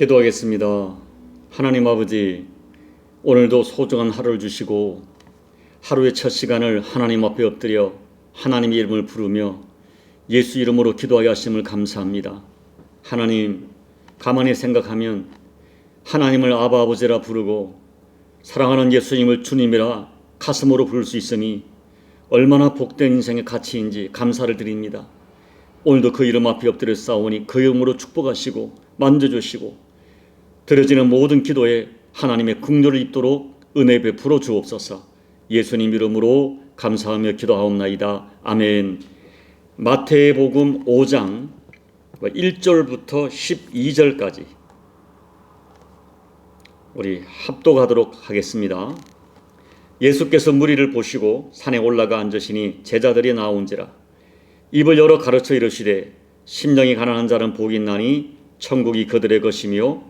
기도하겠습니다. 하나님 아버지, 오늘도 소중한 하루를 주시고 하루의 첫 시간을 하나님 앞에 엎드려 하나님의 이름을 부르며 예수 이름으로 기도하게 하심을 감사합니다. 하나님, 가만히 생각하면 하나님을 아바 아버지라 부르고 사랑하는 예수님을 주님이라 가슴으로 부를 수 있으니 얼마나 복된 인생의 가치인지 감사를 드립니다. 오늘도 그 이름 앞에 엎드려 싸우니 그 이름으로 축복하시고 만져주시고 드려지는 모든 기도에 하나님의 긍휼을 입도록 은혜 베풀어 주옵소서. 예수님 이름으로 감사하며 기도하옵나이다. 아멘. 마태복음 5장 1절부터 12절까지 우리 합독하도록 하겠습니다. 예수께서 무리를 보시고 산에 올라가 앉으시니 제자들이 나온지라 입을 열어 가르쳐 이르시되 심령이 가난한 자는 복이 있나니 천국이 그들의 것이며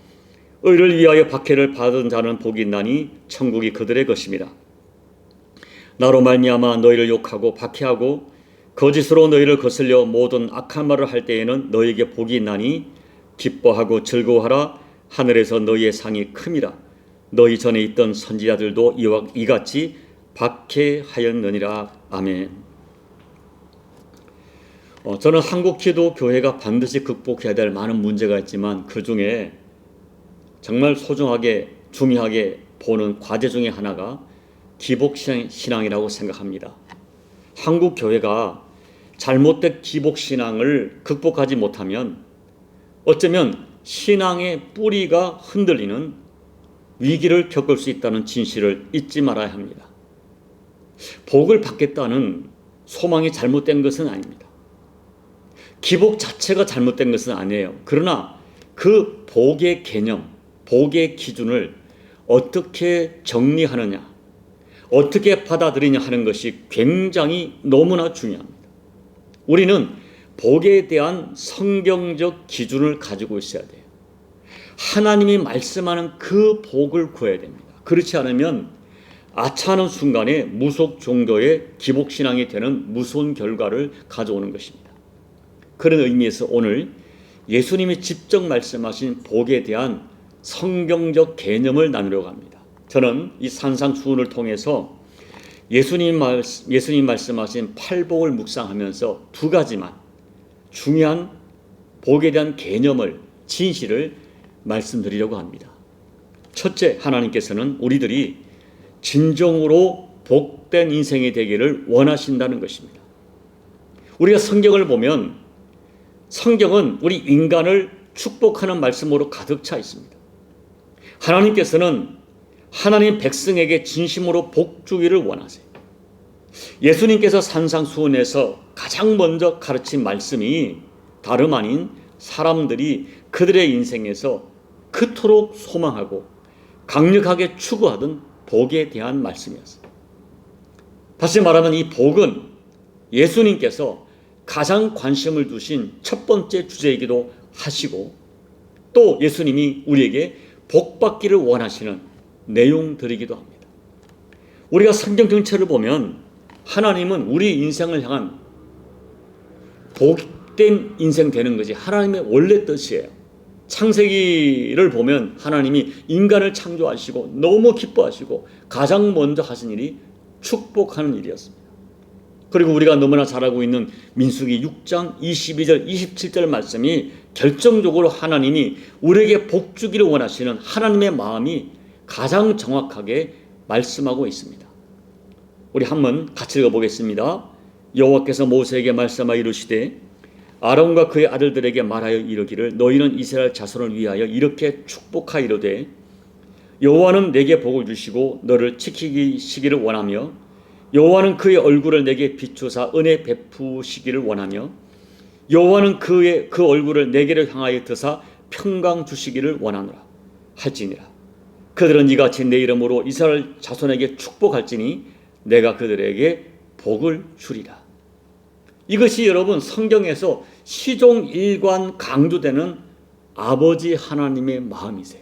의를 위하여 박해를 받은 자는 복이 있나니 천국이 그들의 것입니다. 나로 말미암아 너희를 욕하고 박해하고 거짓으로 너희를 거슬려 모든 악한 말을 할 때에는 너희에게 복이 있나니 기뻐하고 즐거워하라 하늘에서 너희의 상이 큼이라 너희 전에 있던 선지자들도 이와 이같이 박해하였느니라 아멘. 어, 저는 한국 기도 교회가 반드시 극복해야 될 많은 문제가 있지만 그 중에 정말 소중하게 중요하게 보는 과제 중에 하나가 기복 신앙이라고 생각합니다. 한국 교회가 잘못된 기복 신앙을 극복하지 못하면 어쩌면 신앙의 뿌리가 흔들리는 위기를 겪을 수 있다는 진실을 잊지 말아야 합니다. 복을 받겠다는 소망이 잘못된 것은 아닙니다. 기복 자체가 잘못된 것은 아니에요. 그러나 그 복의 개념, 복의 기준을 어떻게 정리하느냐, 어떻게 받아들이냐 하는 것이 굉장히 너무나 중요합니다. 우리는 복에 대한 성경적 기준을 가지고 있어야 돼요. 하나님이 말씀하는 그 복을 구해야 됩니다. 그렇지 않으면 아차하는 순간에 무속 종교의 기복 신앙이 되는 무서운 결과를 가져오는 것입니다. 그런 의미에서 오늘 예수님이 직접 말씀하신 복에 대한 성경적 개념을 나누려고 합니다. 저는 이 산상수훈을 통해서 예수님 말 예수님 말씀하신 팔복을 묵상하면서 두 가지만 중요한 복에 대한 개념을 진실을 말씀드리려고 합니다. 첫째, 하나님께서는 우리들이 진정으로 복된 인생이 되기를 원하신다는 것입니다. 우리가 성경을 보면 성경은 우리 인간을 축복하는 말씀으로 가득 차 있습니다. 하나님께서는 하나님 백성에게 진심으로 복 주기를 원하세요. 예수님께서 산상수훈에서 가장 먼저 가르친 말씀이 다름 아닌 사람들이 그들의 인생에서 그토록 소망하고 강력하게 추구하던 복에 대한 말씀이었어요. 다시 말하면 이 복은 예수님께서 가장 관심을 두신 첫 번째 주제이기도 하시고 또 예수님이 우리에게 복 받기를 원하시는 내용들이기도 합니다. 우리가 성경 전체를 보면 하나님은 우리 인생을 향한 복된 인생 되는 것이 하나님의 원래 뜻이에요. 창세기를 보면 하나님이 인간을 창조하시고 너무 기뻐하시고 가장 먼저 하신 일이 축복하는 일이었습니다. 그리고 우리가 너무나 잘 알고 있는 민수기 6장 22절 27절 말씀이 결정적으로 하나님이 우리에게 복 주기를 원하시는 하나님의 마음이 가장 정확하게 말씀하고 있습니다. 우리 한번 같이 읽어보겠습니다. 여호와께서 모세에게 말씀하여 이르시되 아론과 그의 아들들에게 말하여 이르기를 너희는 이스라엘 자손을 위하여 이렇게 축복하이로되 여호와는 내게 복을 주시고 너를 지키시기를 원하며 여호와는 그의 얼굴을 내게 비추사 은혜 베푸시기를 원하며 여호와는 그의 그 얼굴을 내게로 향하여 드사 평강 주시기를 원하노라 할지니라 그들은 이같이 내 이름으로 이스라엘 자손에게 축복할지니 내가 그들에게 복을 주리라. 이것이 여러분 성경에서 시종 일관 강조되는 아버지 하나님의 마음이세요.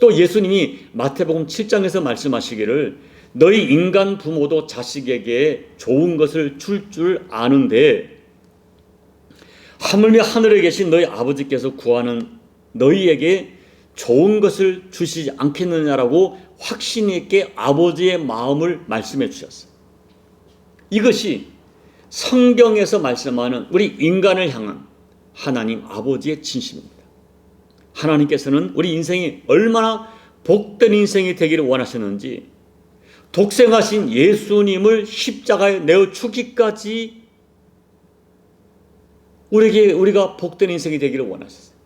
또 예수님이 마태복음 7장에서 말씀하시기를 너희 인간 부모도 자식에게 좋은 것을 줄 줄 아는데 하물며 하늘에 계신 너희 아버지께서 구하는 너희에게 좋은 것을 주시지 않겠느냐라고 확신 있게 아버지의 마음을 말씀해 주셨어요. 이것이 성경에서 말씀하는 우리 인간을 향한 하나님 아버지의 진심입니다. 하나님께서는 우리 인생이 얼마나 복된 인생이 되기를 원하셨는지 독생하신 예수님을 십자가에 내어 죽기까지 우리에게 우리가 복된 인생이 되기를 원하셨어요.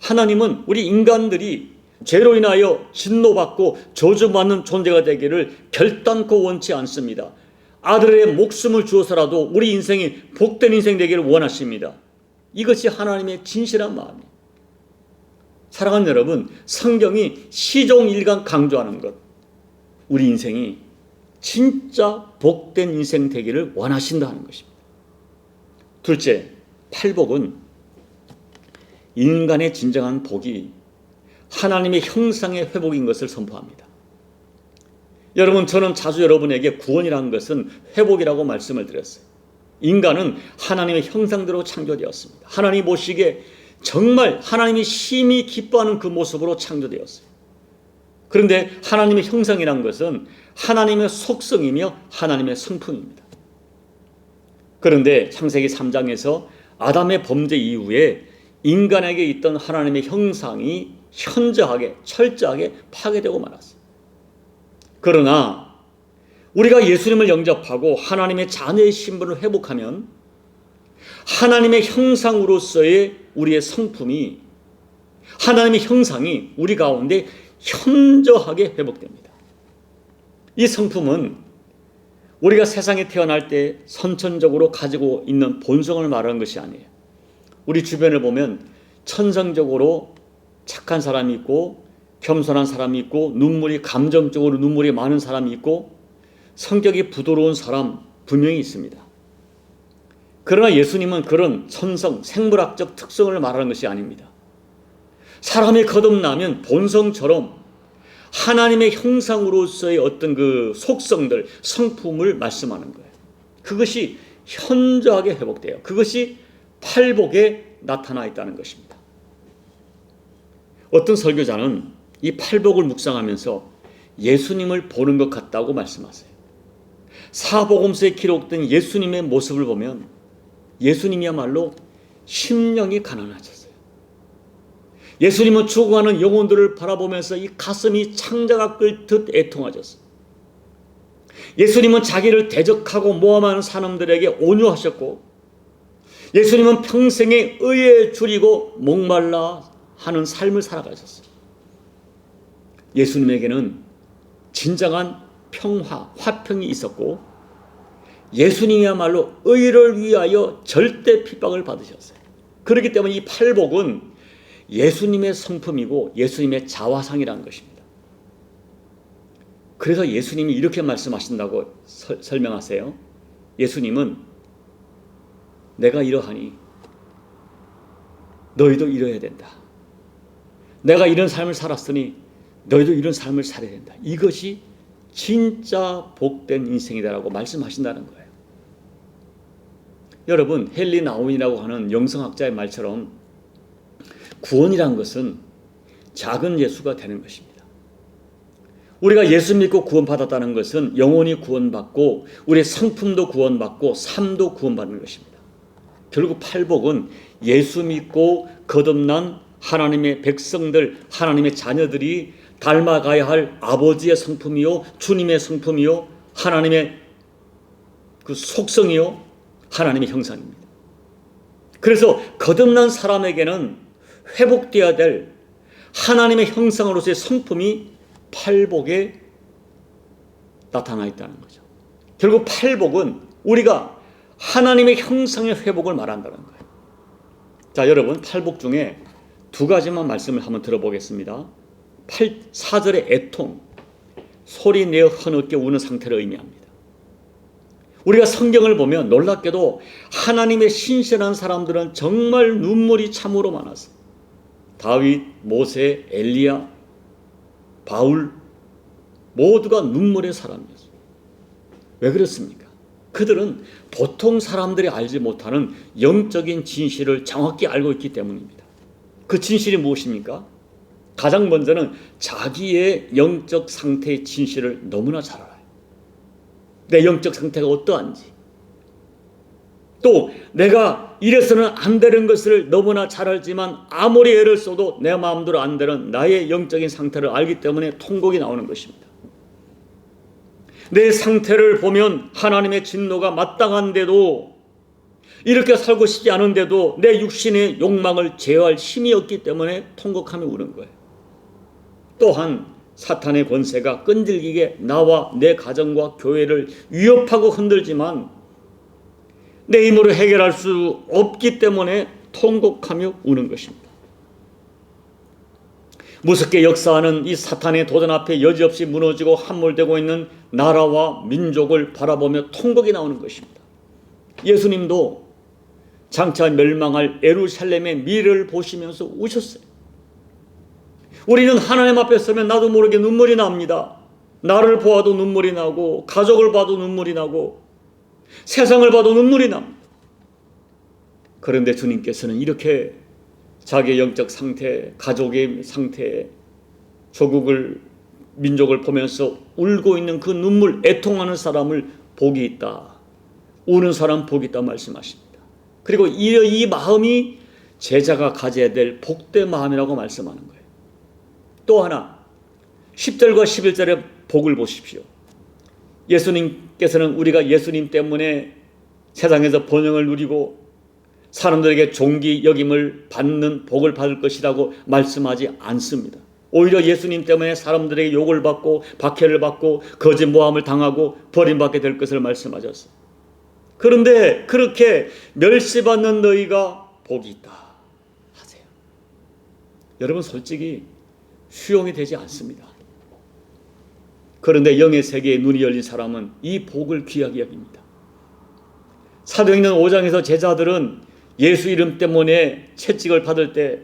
하나님은 우리 인간들이 죄로 인하여 진노받고 저주받는 존재가 되기를 결단코 원치 않습니다. 아들의 목숨을 주어서라도 우리 인생이 복된 인생 되기를 원하십니다. 이것이 하나님의 진실한 마음이에요. 사랑하는 여러분, 성경이 시종일관 강조하는 것, 우리 인생이 진짜 복된 인생 되기를 원하신다는 것입니다. 둘째, 팔복은 인간의 진정한 복이 하나님의 형상의 회복인 것을 선포합니다. 여러분, 저는 자주 여러분에게 구원이라는 것은 회복이라고 말씀을 드렸어요. 인간은 하나님의 형상대로 창조되었습니다. 하나님 보시기에 정말 하나님이 심히 기뻐하는 그 모습으로 창조되었어요. 그런데 하나님의 형상이란 것은 하나님의 속성이며 하나님의 성품입니다. 그런데 창세기 3장에서 아담의 범죄 이후에 인간에게 있던 하나님의 형상이 현저하게 철저하게 파괴되고 말았어요. 그러나 우리가 예수님을 영접하고 하나님의 자녀의 신분을 회복하면 하나님의 형상으로서의 우리의 성품이 하나님의 형상이 우리 가운데 현저하게 회복됩니다. 이 성품은 우리가 세상에 태어날 때 선천적으로 가지고 있는 본성을 말하는 것이 아니에요. 우리 주변을 보면 천성적으로 착한 사람이 있고 겸손한 사람이 있고 눈물이 감정적으로 눈물이 많은 사람이 있고 성격이 부드러운 사람 분명히 있습니다. 그러나 예수님은 그런 천성, 생물학적 특성을 말하는 것이 아닙니다. 사람이 거듭나면 본성처럼 하나님의 형상으로서의 어떤 그 속성들, 성품을 말씀하는 거예요. 그것이 현저하게 회복돼요. 그것이 팔복에 나타나 있다는 것입니다. 어떤 설교자는 이 팔복을 묵상하면서 예수님을 보는 것 같다고 말씀하세요. 사복음서에 기록된 예수님의 모습을 보면 예수님이야말로 심령이 가난하셨어요. 예수님은 죽어가는 영혼들을 바라보면서 이 가슴이 창자가 끓듯 애통하셨어요. 예수님은 자기를 대적하고 모함하는 사람들에게 온유하셨고 예수님은 평생에 의에 줄이고 목말라 하는 삶을 살아가셨어요. 예수님에게는 진정한 평화, 화평이 있었고 예수님이야말로 의를 위하여 절대 핍박을 받으셨어요. 그렇기 때문에 이 팔복은 예수님의 성품이고 예수님의 자화상이라는 것입니다. 그래서 예수님이 이렇게 말씀하신다고 서, 설명하세요. 예수님은 내가 이러하니 너희도 이러야 된다. 내가 이런 삶을 살았으니 너희도 이런 삶을 살아야 된다. 이것이 진짜 복된 인생이다라고 말씀하신다는 거예요. 여러분 헨리 나온이라고 하는 영성학자의 말처럼 구원이란 것은 작은 예수가 되는 것입니다. 우리가 예수 믿고 구원받았다는 것은 영혼이 구원받고 우리의 성품도 구원받고 삶도 구원받는 것입니다. 결국 팔복은 예수 믿고 거듭난 하나님의 백성들, 하나님의 자녀들이 닮아가야 할 아버지의 성품이요, 주님의 성품이요, 하나님의 그 속성이요, 하나님의 형상입니다. 그래서 거듭난 사람에게는 회복되어야 될 하나님의 형상으로서의 성품이 팔복에 나타나 있다는 거죠. 결국 팔복은 우리가 하나님의 형상의 회복을 말한다는 거예요. 자, 여러분, 팔복 중에 두 가지만 말씀을 한번 들어보겠습니다. 8, 4절의 애통, 소리 내어 흐느껴 우는 상태를 의미합니다. 우리가 성경을 보면 놀랍게도 하나님의 신실한 사람들은 정말 눈물이 참으로 많았어요. 다윗, 모세, 엘리야, 바울 모두가 눈물의 사람이었어요. 왜 그렇습니까? 그들은 보통 사람들이 알지 못하는 영적인 진실을 정확히 알고 있기 때문입니다. 그 진실이 무엇입니까? 가장 먼저는 자기의 영적 상태의 진실을 너무나 잘 알아요. 내 영적 상태가 어떠한지. 또 내가 이래서는 안 되는 것을 너무나 잘 알지만 아무리 애를 써도 내 마음대로 안 되는 나의 영적인 상태를 알기 때문에 통곡이 나오는 것입니다. 내 상태를 보면 하나님의 진노가 마땅한데도 이렇게 살고 싶지 않은데도 내 육신의 욕망을 제어할 힘이 없기 때문에 통곡하며 우는 거예요. 또한 사탄의 권세가 끈질기게 나와 내 가정과 교회를 위협하고 흔들지만 내 힘으로 해결할 수 없기 때문에 통곡하며 우는 것입니다. 무섭게 역사하는 이 사탄의 도전 앞에 여지없이 무너지고 함몰되고 있는 나라와 민족을 바라보며 통곡이 나오는 것입니다. 예수님도 장차 멸망할 에루살렘의 미래를 보시면서 우셨어요. 우리는 하나님 앞에 서면 나도 모르게 눈물이 납니다. 나를 보아도 눈물이 나고 가족을 봐도 눈물이 나고 세상을 봐도 눈물이 납니다. 그런데 주님께서는 이렇게 자기의 영적 상태, 가족의 상태, 조국을 민족을 보면서 울고 있는 그 눈물, 애통하는 사람을 복이 있다. 우는 사람 복이 있다 말씀하십니다. 그리고 이, 이 마음이 제자가 가져야 될 복된 마음이라고 말씀하는 거예요. 또 하나 10절과 11절의 복을 보십시오. 예수님께서는 우리가 예수님 때문에 세상에서 번영을 누리고 사람들에게 존귀 여김을 받는 복을 받을 것이라고 말씀하지 않습니다. 오히려 예수님 때문에 사람들에게 욕을 받고 박해를 받고 거짓 모함을 당하고 버림받게 될 것을 말씀하셨어요. 그런데 그렇게 멸시받는 너희가 복이 있다 하세요. 여러분 솔직히 수용이 되지 않습니다. 그런데 영의 세계에 눈이 열린 사람은 이 복을 귀하게 여깁니다. 사도행전 5장에서 제자들은 예수 이름 때문에 채찍을 받을 때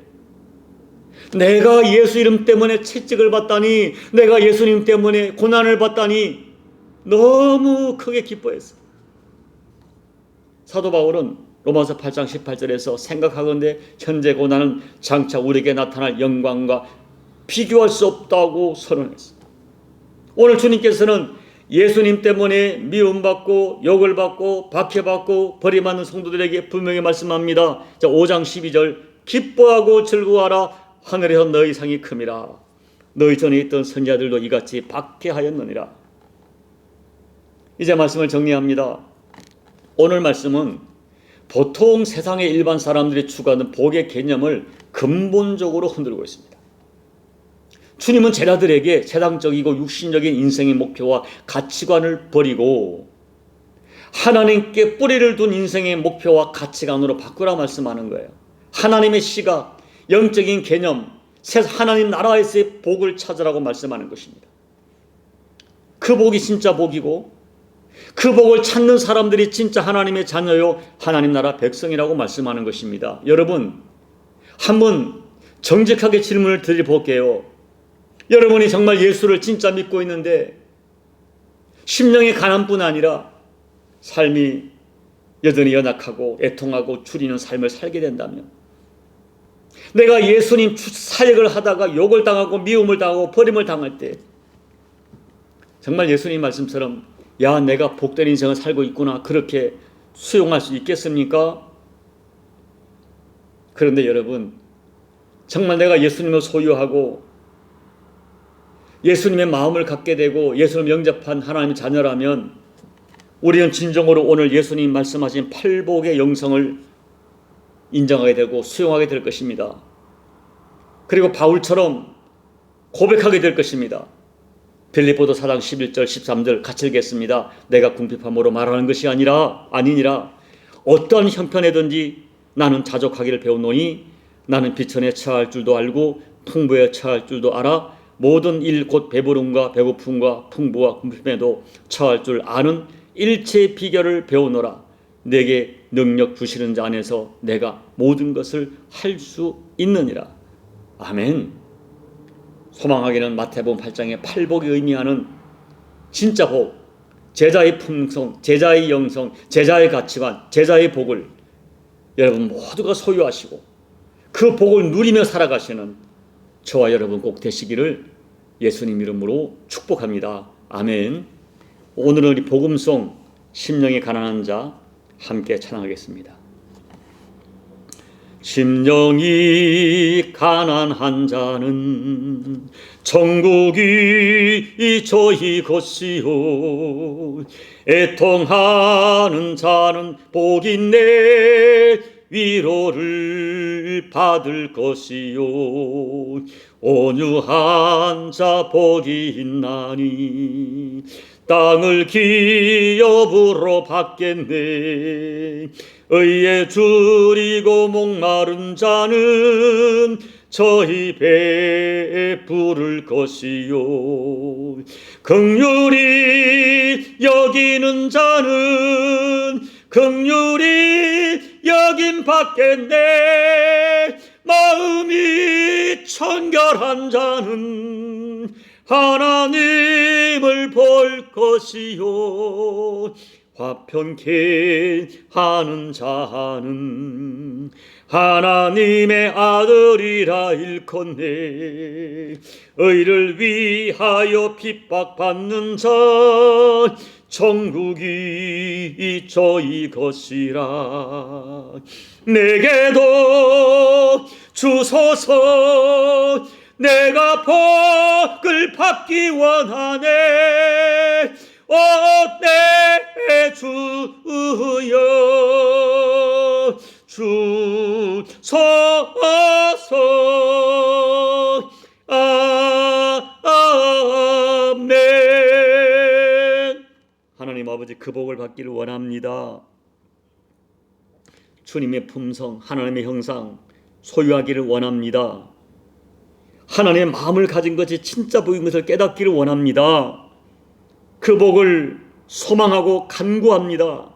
내가 예수 이름 때문에 채찍을 받다니 내가 예수님 때문에 고난을 받다니 너무 크게 기뻐했어요. 사도 바울은 로마서 8장 18절에서 생각하건대 현재 고난은 장차 우리에게 나타날 영광과 비교할 수 없다고 선언했어요. 오늘 주님께서는 예수님 때문에 미움받고 욕을 받고 박해받고 버림받는 성도들에게 분명히 말씀합니다. 자, 5장 12절 기뻐하고 즐거워하라 하늘에서 너희 상이 큼이라 너희 전에 있던 선자들도 이같이 박해하였느니라 이제 말씀을 정리합니다. 오늘 말씀은 보통 세상의 일반 사람들이 추구하는 복의 개념을 근본적으로 흔들고 있습니다. 주님은 제자들에게 세상적이고 육신적인 인생의 목표와 가치관을 버리고 하나님께 뿌리를 둔 인생의 목표와 가치관으로 바꾸라 말씀하는 거예요. 하나님의 시각, 영적인 개념, 하나님 나라에서의 복을 찾으라고 말씀하는 것입니다. 그 복이 진짜 복이고 그 복을 찾는 사람들이 진짜 하나님의 자녀요 하나님 나라 백성이라고 말씀하는 것입니다. 여러분 한번 정직하게 질문을 드려볼게요. 여러분이 정말 예수를 진짜 믿고 있는데 심령의 가난뿐 아니라 삶이 여전히 연약하고 애통하고 줄이는 삶을 살게 된다면 내가 예수님 사역을 하다가 욕을 당하고 미움을 당하고 버림을 당할 때 정말 예수님 말씀처럼 야 내가 복된 인생을 살고 있구나 그렇게 수용할 수 있겠습니까? 그런데 여러분 정말 내가 예수님을 소유하고 예수님의 마음을 갖게 되고 예수님 영접한 하나님의 자녀라면 우리는 진정으로 오늘 예수님 말씀하신 팔복의 영성을 인정하게 되고 수용하게 될 것입니다. 그리고 바울처럼 고백하게 될 것입니다. 빌립보도 4장 11절 13절 같이 읽겠습니다. 내가 궁핍함으로 말하는 것이 아니라 아니니라 어떤 형편에든지 나는 자족하기를 배웠노니 나는 비천에 처할 줄도 알고 풍부에 처할 줄도 알아 모든 일 곧 배부름과 배고픔과 풍부와 궁핍에도 처할 줄 아는 일체 비결을 배우노라. 내게 능력 주시는 자 안에서 내가 모든 것을 할 수 있느니라. 아멘. 소망하기는 마태복음 8장의 팔복이 의미하는 진짜 복, 제자의 품성, 제자의 영성, 제자의 가치관, 제자의 복을 여러분 모두가 소유하시고 그 복을 누리며 살아가시는 저와 여러분 꼭 되시기를 예수님 이름으로 축복합니다. 아멘. 오늘은 이 복음송 심령이 가난한 자 함께 찬양하겠습니다. 심령이 가난한 자는 천국이 저희 것이요 애통하는 자는 복인내 위로를 받을 것이요 온유한 자 복이 있나니 땅을 기업으로 받겠네. 의에 줄이고 목마른 자는 저희 배에 부를 것이요. 극률이 여기는 자는 극률이 여긴 받겠네 마음이 청결한 자는 하나님을 볼 것이요. 화평케 하는 자는 하나님의 아들이라 일컫네. 의를 위하여 핍박받는 자 천국이 저희 것이라. 내게도 주소서. 내가 복을 받기 원하네. 어내 주여. 주소서. 아멘. 하나님 아버지 그 복을 받기를 원합니다. 주님의 품성 하나님의 형상 소유하기를 원합니다 하나님의 마음을 가진 것이 진짜 복인 것을 깨닫기를 원합니다 그 복을 소망하고 간구합니다.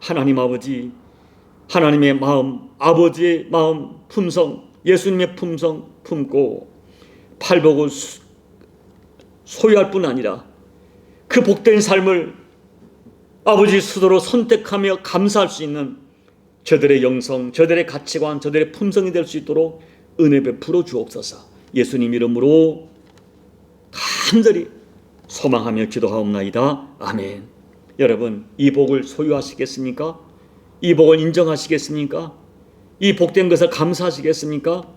하나님 아버지, 하나님의 마음, 아버지의 마음, 품성, 예수님의 품성 품고 팔복을 소유할 뿐 아니라 그 복된 삶을 아버지 스스로 선택하며 감사할 수 있는 저들의 영성, 저들의 가치관, 저들의 품성이 될 수 있도록 은혜 베풀어 주옵소서. 예수님 이름으로 간절히 소망하며 기도하옵나이다. 아멘. 여러분, 이 복을 소유하시겠습니까? 이 복을 인정하시겠습니까? 이 복된 것을 감사하시겠습니까?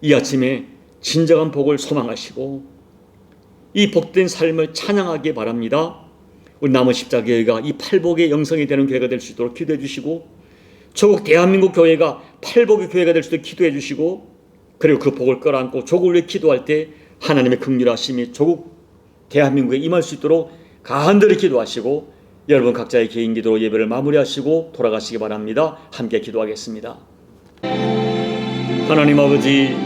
이 아침에 진정한 복을 소망하시고 이 복된 삶을 찬양하기 바랍니다. 우리 남은 십자교회가 이 팔복의 영성이 되는 교회가 될 수 있도록 기도해 주시고 조국 대한민국 교회가 팔복의 교회가 될수 있도록 기도해 주시고 그리고 그 복을 끌어안고 조국을 위해 기도할 때 하나님의 긍휼하심이 조국 대한민국에 임할 수 있도록 간절히 기도하시고 여러분 각자의 개인 기도로 예배를 마무리하시고 돌아가시기 바랍니다. 함께 기도하겠습니다. 하나님 아버지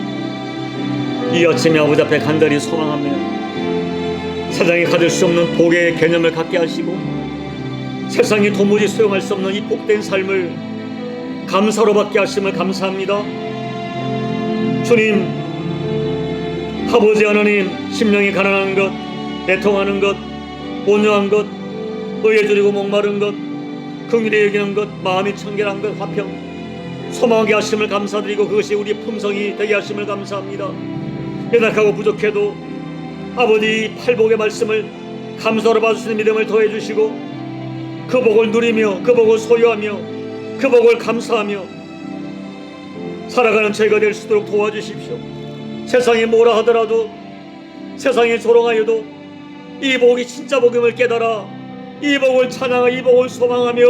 이 아침에 아버지 앞에 간절히 소망하며 세상에 가질 수 없는 복의 개념을 갖게 하시고 세상이 도무지 수용할 수 없는 이 복된 삶을 감사로 받게 하심을 감사합니다. 주님 아버지 하나님 심령이 가난한 것 애통하는 것, 온유한 것, 의에 줄이고 목마른 것, 긍휼히 여기는 것, 마음이 청결한 것, 화평, 소망하게 하심을 감사드리고 그것이 우리 품성이 되게 하심을 감사합니다. 연약하고 부족해도 아버지 팔복의 말씀을 감사로 받으시는 믿음을 더해 주시고 그 복을 누리며 그 복을 소유하며 그 복을 감사하며 살아가는 저희가 될 수 있도록 도와주십시오. 세상이 뭐라 하더라도 세상에 조롱하여도 이 복이 진짜 복음을 깨달아 이 복을 찬양하 이 복을 소망하며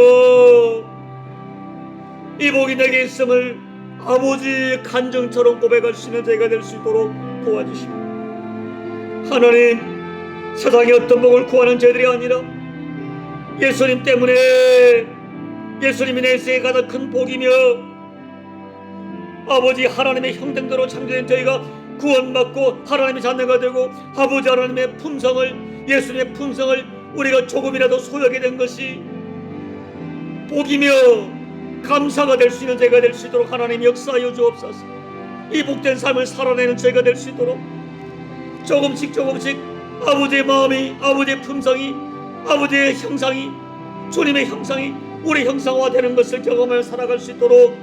이 복이 내게 있음을 아버지 간정처럼 고백할 수 있는 저희가 될 수 있도록 도와주시고 하나님 세상에 어떤 복을 구하는 저들이 아니라 예수님 때문에 예수님이 내 인생에 가장 큰 복이며 아버지 하나님의 형상대로 창조된 저희가 구원받고 하나님의 자녀가 되고 아버지 하나님의 품성을 예수님의 품성을 우리가 조금이라도 소유하게 된 것이 복이며 감사가 될 수 있는 죄가 될 수 있도록 하나님 역사하여 주옵소서. 이 복된 삶을 살아내는 죄가 될 수 있도록 조금씩 조금씩 아버지의 마음이 아버지의 품성이 아버지의 형상이 주님의 형상이 우리 형상화 되는 것을 경험하며 살아갈 수 있도록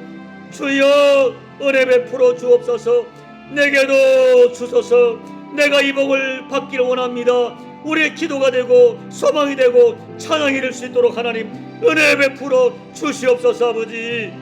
주여 은혜 베풀어 주옵소서. 내게도 주소서. 내가 이 복을 받기를 원합니다. 우리의 기도가 되고 소망이 되고 찬양이 될 수 있도록 하나님 은혜 베풀어 주시옵소서 아버지